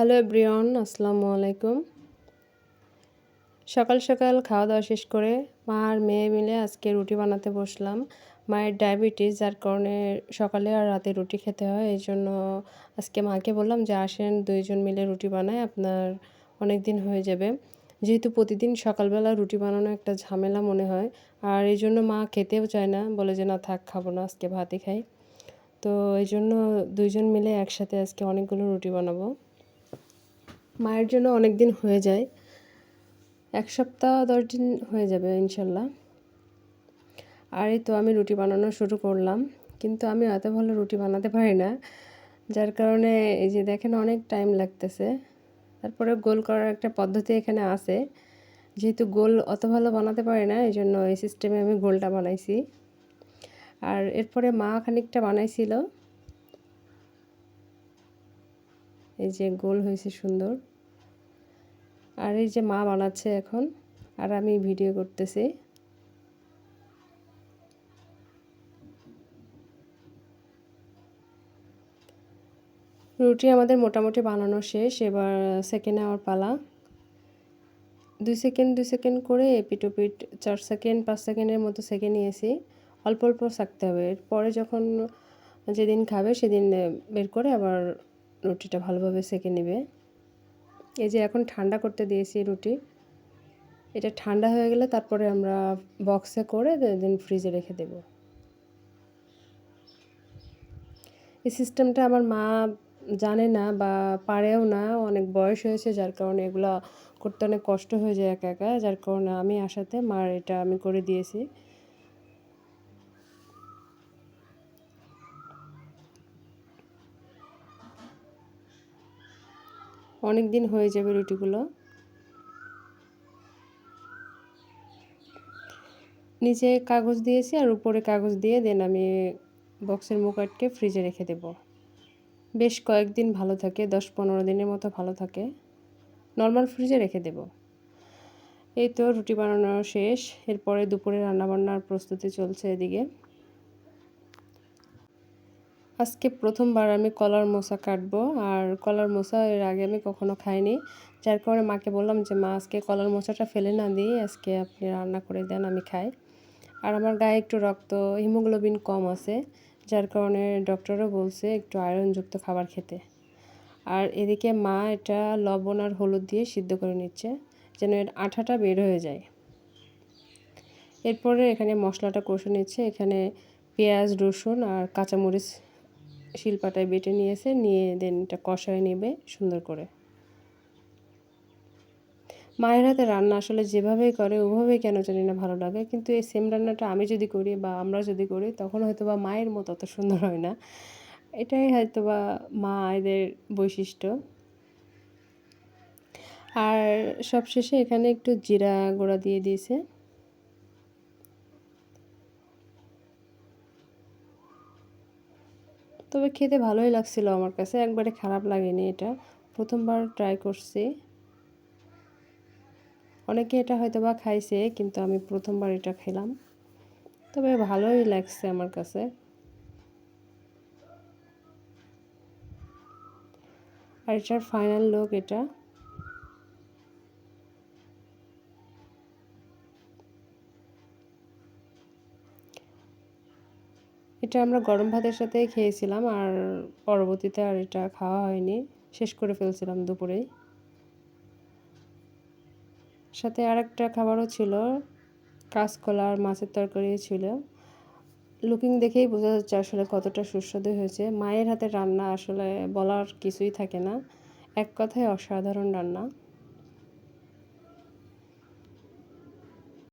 Hello Brian আসসালামু আলাইকুম সকাল সকাল খাওয়া দাওয়া শেষ করে মা আর মেয়ে মিলে আজকে রুটি বানাতে বসলাম। মায়ের ডায়াবেটিস যার কারণে সকালে আর রাতে রুটি খেতে হয়, এই জন্য আজকে মাকে বললাম যে আসেন দুইজন মিলে রুটি বানায় আপনার অনেক দিন হয়ে যাবে। যেহেতু প্রতিদিন সকালবেলা রুটি বানানো একটা ঝামেলা মনে হয়, আর এই জন্য মা খেতেও চায় না, বলে যে না থাক, খাব না, আজকে ভাতই খাই। তো এই জন্য দুইজন মিলে একসাথে আজকে অনেকগুলো রুটি বানাবো। মায়ের জন্য অনেক দিন হয়ে যায়। এক সপ্তাহ দশ দিন হয়ে যাবে ইনশাল্লাহ। আর এই তো আমি রুটি বানানো শুরু করলাম। কিন্তু আমি এত ভালো রুটি বানাতে পারি না, যার কারণে এই যে দেখেন অনেক টাইম লাগতেছে। তারপরে গোল করার একটা পদ্ধতি এখানে আছে। যেহেতু গোল অত ভালো বানাতে পারি না, এই জন্য এই সিস্টেমে আমি গোলটা বানাইছি। আর এরপরে মা খানিকটা বানাইছিল। এই যে গোল হয়েছে সুন্দর। আর এই যে মা বানাচ্ছে এখন, আর আমি ভিডিও করতেছি। রুটি আমাদের মোটামুটি বানানো শেষ, এবার সেকেন্ড আওয়ার পালা। দুই সেকেন্ড দুই সেকেন্ড করে এপিটোপিট চার সেকেন্ড পাঁচ সেকেন্ডের মতো সেকেন্ড নিয়েছি। অল্প অল্প থাকতে হবে। এরপরে যখন যেদিন খাবে সেদিন বের করে আবার রুটিটা ভালোভাবে সেকে নেবে। এই যে এখন ঠান্ডা করতে দিয়েছি রুটি। এটা ঠান্ডা হয়ে গেলে তারপরে আমরা বক্সে করে দেন ফ্রিজে রেখে দেব। এই সিস্টেমটা আমার মা জানে না বা পারেও না, অনেক বয়স হয়েছে, যার কারণে এগুলো করতে অনেক কষ্ট হয়ে যায় একা একা। যার কারণে আমি আসাতে মার এটা আমি করে দিয়েছি। অনেক দিন হয়ে যাবে রুটিগুলো। নিচে কাগজ দিয়েছি আর উপরে কাগজ দিয়ে দেন আমি বক্সের মুখ আটকে ফ্রিজে রেখে দেব। বেশ কয়েকদিন ভালো থাকে, দশ পনেরো দিনের মতো ভালো থাকে। নর্মাল ফ্রিজে রেখে দেব। এই তো রুটি বানানো শেষ, এরপরে দুপুরে রান্নাবান্নার প্রস্তুতি চলছে এদিকে। আজকে প্রথমবার আমি কলার মোসা কাটবো, আর কলার মোসা এর আগে আমি কখনো খাইনি। যার কারণে মাকে বললাম যে, মা, আজকে কলার মোচাটা ফেলে না দিয়ে আজকে আপনি রান্না করে দেন, আমি খাই। আর আমার গায়ে একটু রক্ত, হিমোগ্লোবিন কম আছে, যার কারণে ডক্টরও বলছে একটু আয়রনযুক্ত খাবার খেতে। আর এদিকে মা এটা লবণ আর হলুদ দিয়ে সিদ্ধ করে নিচ্ছে, যেন এর আঠাটা বের হয়ে যায়। এরপরে এখানে মশলাটা কষে নিচ্ছে, এখানে পেঁয়াজ, রসুন আর কাঁচামরিচ শিলপাটায় বেটে নিয়েছে, নিয়ে দেন এটা কষায় নেবে সুন্দর করে। মায়ের হাতে রান্না আসলে যেভাবেই করে, ওভাবেই কেন জানি না ভালো লাগে, কিন্তু এই সেম রান্নাটা আমি যদি করি বা আমরা যদি করি, তখন হয়তো বা মায়ের মতো অত সুন্দর হয় না। এটাই হয়তো বা মায়েদের বৈশিষ্ট্য। আর সবশেষে এখানে একটু জিরা গুঁড়া দিয়ে দিয়েছে। তবে খেতে ভালোই লাগছিল আমার কাছে, একবারে খারাপ লাগেনি এটা। প্রথমবার ট্রাই করছি। অনেকে এটা হয়তো বা খাইছে, কিন্তু আমি প্রথমবার এটা খেলাম। তবে ভালোই লাগছে আমার কাছে। আর এটার ফাইনাল লোক এটা। এটা আমরা গরম ভাতের সাথে খেয়েছিলাম আর পরবর্তীতে আর এটা খাওয়া হয়নি। শেষ করে ফেলছিলাম দুপুরেই। সাথে আর একটা খাবারও ছিল, কাঁচকলা আর মাছের তরকারি ছিল। লুকিং দেখেই বোঝা যাচ্ছে আসলে কতটা সুস্বাদু হয়েছে। মায়ের হাতে রান্না আসলে বলার কিছুই থাকে না। এক কথায় অসাধারণ রান্না।